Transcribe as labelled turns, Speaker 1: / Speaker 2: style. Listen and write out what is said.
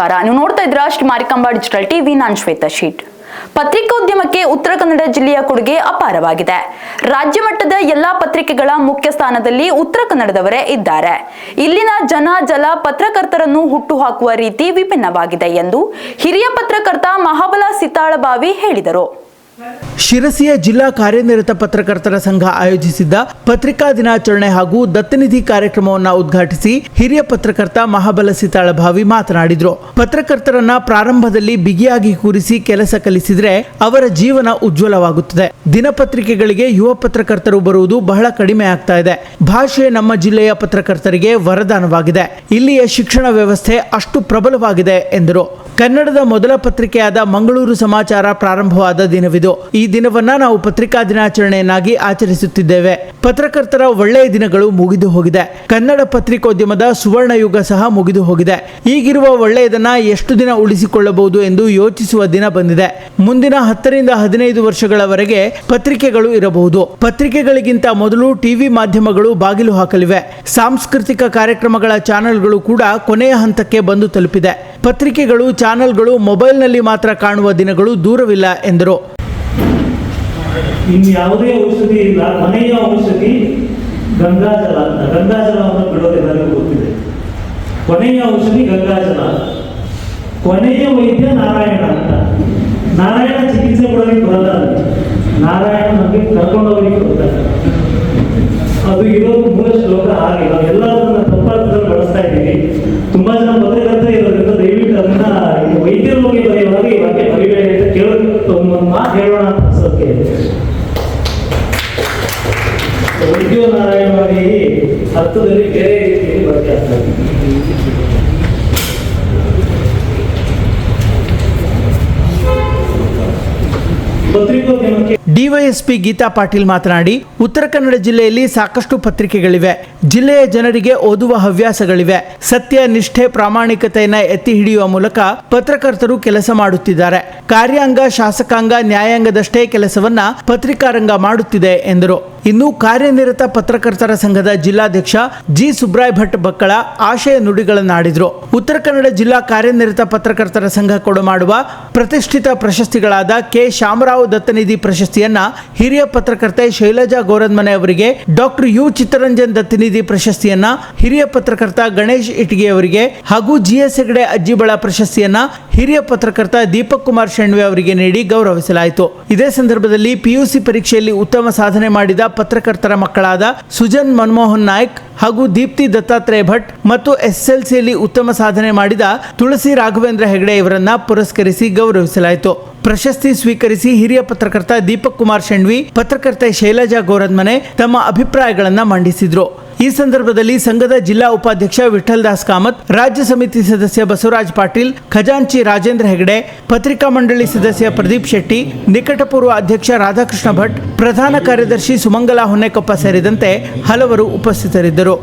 Speaker 1: ನಮಸ್ಕಾರ. ನೀವು ನೋಡ್ತಾ ಇದ್ರ ಶ್ರೀ ಮಾರಿಕಾಂಬಾ ಡಿಜಿಟಲ್ ಟಿವಿ. ನಾನು ಶ್ವೇತಾ ಶೀಟ್. ಪತ್ರಿಕೋದ್ಯಮಕ್ಕೆ ಉತ್ತರ ಕನ್ನಡ ಜಿಲ್ಲೆಯ ಕೊಡುಗೆ ಅಪಾರವಾಗಿದೆ. ರಾಜ್ಯ ಮಟ್ಟದ ಎಲ್ಲಾ ಪತ್ರಿಕೆಗಳ ಮುಖ್ಯ ಸ್ಥಾನದಲ್ಲಿ ಉತ್ತರ ಕನ್ನಡದವರೇ ಇದ್ದಾರೆ. ಇಲ್ಲಿನ ಜನ ಜಲ ಪತ್ರಕರ್ತರನ್ನು ಹುಟ್ಟುಹಾಕುವ ರೀತಿ ವಿಭಿನ್ನವಾಗಿದೆ ಎಂದು ಹಿರಿಯ ಪತ್ರಕರ್ತ ಮಹಾಬಲ ಸಿತಾಳಬಾವಿ ಹೇಳಿದರು.
Speaker 2: ಶಿರಸಿಯ ಜಿಲ್ಲಾ ಕಾರ್ಯನಿರತ ಪತ್ರಕರ್ತರ ಸಂಘ ಆಯೋಜಿಸಿದ್ದ ಪತ್ರಿಕಾ ದಿನಾಚರಣೆ ಹಾಗೂ ದತ್ತನಿಧಿ ಕಾರ್ಯಕ್ರಮವನ್ನು ಉದ್ಘಾಟಿಸಿ ಹಿರಿಯ ಪತ್ರಕರ್ತ ಮಹಾಬಲ ಸೀತಾಳಭಾವಿ ಮಾತನಾಡಿದರು. ಪತ್ರಕರ್ತರನ್ನ ಪ್ರಾರಂಭದಲ್ಲಿ ಬಿಗಿಯಾಗಿ ಕೂರಿಸಿ ಕೆಲಸ ಕಲಿಸಿದರೆ ಅವರ ಜೀವನ ಉಜ್ವಲವಾಗುತ್ತದೆ. ದಿನಪತ್ರಿಕೆಗಳಿಗೆ ಯುವ ಪತ್ರಕರ್ತರು ಬರುವುದು ಬಹಳ ಕಡಿಮೆ ಆಗ್ತಾ ಇದೆ. ಭಾಷೆ ನಮ್ಮ ಜಿಲ್ಲೆಯ ಪತ್ರಕರ್ತರಿಗೆ ವರದಾನವಾಗಿದೆ. ಇಲ್ಲಿಯ ಶಿಕ್ಷಣ ವ್ಯವಸ್ಥೆ ಅಷ್ಟು ಪ್ರಬಲವಾಗಿದೆ ಎಂದರು. ಕನ್ನಡದ ಮೊದಲ ಪತ್ರಿಕೆಯಾದ ಮಂಗಳೂರು ಸಮಾಚಾರ ಪ್ರಾರಂಭವಾದ ದಿನವಿದು. ಈ ದಿನವನ್ನ ನಾವು ಪತ್ರಿಕಾ ದಿನಾಚರಣೆಯನ್ನಾಗಿ ಆಚರಿಸುತ್ತಿದ್ದೇವೆ. ಪತ್ರಕರ್ತರ ಒಳ್ಳೆಯ ದಿನಗಳು ಮುಗಿದು ಹೋಗಿದೆ. ಕನ್ನಡ ಪತ್ರಿಕೋದ್ಯಮದ ಸುವರ್ಣ ಯುಗ ಸಹ ಮುಗಿದು ಹೋಗಿದೆ. ಈಗಿರುವ ಒಳ್ಳೆಯದನ್ನ ಎಷ್ಟು ದಿನ ಉಳಿಸಿಕೊಳ್ಳಬಹುದು ಎಂದು ಯೋಚಿಸುವ ದಿನ ಬಂದಿದೆ. ಮುಂದಿನ ಹತ್ತರಿಂದ ಹದಿನೈದು ವರ್ಷಗಳವರೆಗೆ ಪತ್ರಿಕೆಗಳು ಇರಬಹುದು. ಪತ್ರಿಕೆಗಳಿಗಿಂತ ಮೊದಲು ಟಿವಿ ಮಾಧ್ಯಮಗಳು ಬಾಗಿಲು ಹಾಕಲಿವೆ. ಸಾಂಸ್ಕೃತಿಕ ಕಾರ್ಯಕ್ರಮಗಳ ಚಾನೆಲ್ಗಳು ಕೂಡ ಕೊನೆಯ ಹಂತಕ್ಕೆ ಬಂದು ತಲುಪಿದೆ. ಪತ್ರಿಕೆಗಳು, ಚಾನೆಲ್ಗಳು ಮೊಬೈಲ್ನಲ್ಲಿ ಮಾತ್ರ ಕಾಣುವ ದಿನಗಳು ದೂರವಿಲ್ಲ ಎಂದರು.
Speaker 3: ಯಾವುದೇ ಔಷಧಿ ಇಲ್ಲ. ಮನೆಯ ಔಷಧಿ ಗಂಗಾಜಲ ಅಂತ. ಗಂಗಾಜಲವನ್ನು ಬಿಡೋದೆಲ್ಲರಿಗೂ ಗೊತ್ತಿದೆ. ಕೊನೆಯ ಔಷಧಿ ಗಂಗಾಜಲ. ಕೊನೆಯ ವೈದ್ಯ ನಾರಾಯಣ ಅಂತ. ನಾರಾಯಣ ಚಿಕಿತ್ಸೆ ಕೊಡೋದಕ್ಕೆ ಬರಲ್ಲ. ನಾರಾಯಣ ನಮಗೆ ಕರ್ಕೊಂಡೋಗಿ ಬರ್ತಾರೆ ಅದು ಇರೋದು ಮೂಲ ನಾವು ಎಲ್ಲದನ್ನ ತಪ್ಪಾರ್ಥದಲ್ಲಿ ಬಳಸ್ತಾ ಇದ್ದೀವಿ. ತುಂಬಾ ಜನ ಪತ್ರಕರ್ತರು ಇರೋದ್ರಿಂದ ದಯವಿಟ್ಟು ಅದನ್ನ ವೈದ್ಯರು ಹೋಗಿ ಬರೆಯುವಾಗ ವಾಕ್ಯ ಬರಿಬೇಡಿ ಅಂತ ಕೇಳೋದು ಒಂದು ಮಾತು ಹೇಳೋಣ ಅಂತ ಅನ್ಸೋಕೆ. ವೈದ್ಯ ನಾರಾಯಣವಾಗಿ ಅರ್ಥದಲ್ಲಿ ಬೇರೆ ರೀತಿಯಲ್ಲಿ ಬಳಕೆ ಆಗ್ತದೆ ಪತ್ರಿಕೋದ್ಯಮಕ್ಕೆ
Speaker 2: ಡಿವೈಎಸ್ಪಿ ಗೀತಾ ಪಾಟೀಲ್ ಮಾತನಾಡಿ, ಉತ್ತರ ಕನ್ನಡ ಜಿಲ್ಲೆಯಲ್ಲಿ ಸಾಕಷ್ಟು ಪತ್ರಿಕೆಗಳಿವೆ. ಜಿಲ್ಲೆಯ ಜನರಿಗೆ ಓದುವ ಹವ್ಯಾಸಗಳಿವೆ. ಸತ್ಯ, ನಿಷ್ಠೆ, ಪ್ರಾಮಾಣಿಕತೆಯನ್ನ ಎತ್ತಿ ಹಿಡಿಯುವ ಮೂಲಕ ಪತ್ರಕರ್ತರು ಕೆಲಸ ಮಾಡುತ್ತಿದ್ದಾರೆ. ಕಾರ್ಯಾಂಗ, ಶಾಸಕಾಂಗ, ನ್ಯಾಯಾಂಗದಷ್ಟೇ ಕೆಲಸವನ್ನ ಪತ್ರಿಕಾರಂಗ ಮಾಡುತ್ತಿದೆ ಎಂದರು. ಇನ್ನು ಕಾರ್ಯನಿರತ ಪತ್ರಕರ್ತರ ಸಂಘದ ಜಿಲ್ಲಾಧ್ಯಕ್ಷ ಜಿ. ಸುಬ್ರಾಯ್ ಭಟ್ ಬಕ್ಕಳ ಆಶಯ ನುಡಿಗಳನ್ನಾಡಿದ್ರು. ಉತ್ತರ ಕನ್ನಡ ಜಿಲ್ಲಾ ಕಾರ್ಯನಿರತ ಪತ್ರಕರ್ತರ ಸಂಘ ಕೊಡಮಾಡುವ ಪ್ರತಿಷ್ಠಿತ ಪ್ರಶಸ್ತಿಗಳಾದ ಕೆ. ಶಾಮರಾವ್ ದತ್ತನಿಧಿ ಪ್ರಶಸ್ತಿಯನ್ನ ಹಿರಿಯ ಪತ್ರಕರ್ತೆ ಶೈಲಜಾ ಗೋರದ್ಮನೆ ಅವರಿಗೆ ಡಾಕ್ಟರ್ ಯು ಚಿತ್ತರಂಜನ್ ದತ್ತಿನಿಧಿ ಪ್ರಶಸ್ತಿಯನ್ನ ಹಿರಿಯ ಪತ್ರಕರ್ತ ಗಣೇಶ್ ಇಟ್ಗಿ ಅವರಿಗೆ ಹಾಗೂ ಜಿಎಸ್ ಹೆಗಡೆ ಅಜ್ಜಿಬಳ ಪ್ರಶಸ್ತಿಯನ್ನ ಹಿರಿಯ ಪತ್ರಕರ್ತ ದೀಪಕ್ ಕುಮಾರ್ ಶೆಣ್ವೆ ಅವರಿಗೆ ನೀಡಿ ಗೌರವಿಸಲಾಯಿತು. ಇದೇ ಸಂದರ್ಭದಲ್ಲಿ ಪಿಯುಸಿ ಪರೀಕ್ಷೆಯಲ್ಲಿ ಉತ್ತಮ ಸಾಧನೆ ಮಾಡಿದ ಪತ್ರಕರ್ತರ ಮಕ್ಕಳಾದ ಸುಜನ್ ಮನಮೋಹನ್ ನಾಯ್ಕ್ ಹಾಗೂ ದೀಪ್ತಿ ದತ್ತಾತ್ರೇಯ ಭಟ್ ಮತ್ತು ಎಸ್ಎಲ್ಸಿಯಲ್ಲಿ ಉತ್ತಮ ಸಾಧನೆ ಮಾಡಿದ ತುಳಸಿ ರಾಘವೇಂದ್ರ ಹೆಗಡೆ ಇವರನ್ನ ಪುರಸ್ಕರಿಸಿ ಗೌರವಿಸಲಾಯಿತು. ಪ್ರಶಸ್ತಿ ಸ್ವೀಕರಿಸಿ ಹಿರಿಯ ಪತ್ರಕರ್ತ ದೀಪಕ್ ಕುಮಾರ್ ಶೆಣ್ವಿ, ಪತ್ರಕರ್ತೆ ಶೈಲಜಾ ಗೋರದ್ಮನೆ ತಮ್ಮ ಅಭಿಪ್ರಾಯಗಳನ್ನು ಮಂಡಿಸಿದ್ರು. ಈ ಸಂದರ್ಭದಲ್ಲಿ ಸಂಘದ ಜಿಲ್ಲಾ ಉಪಾಧ್ಯಕ್ಷ ವಿಠಲ್ ದಾಸ್ ಕಾಮತ್, ರಾಜ್ಯ ಸಮಿತಿ ಸದಸ್ಯ ಬಸವರಾಜ್ ಪಾಟೀಲ್, ಖಜಾಂಚಿ ರಾಜೇಂದ್ರ ಹೆಗಡೆ, ಪತ್ರಿಕಾ ಮಂಡಳಿ ಸದಸ್ಯ ಪ್ರದೀಪ್ ಶೆಟ್ಟಿ, ನಿಕಟಪೂರ್ವ ಅಧ್ಯಕ್ಷ ರಾಧಾಕೃಷ್ಣ ಭಟ್, ಪ್ರಧಾನ ಕಾರ್ಯದರ್ಶಿ ಸುಮಂಗಲಾ ಹೊನ್ನೆಕೊಪ್ಪ ಸೇರಿದಂತೆ ಹಲವರು ಉಪಸ್ಥಿತರಿದ್ದರು.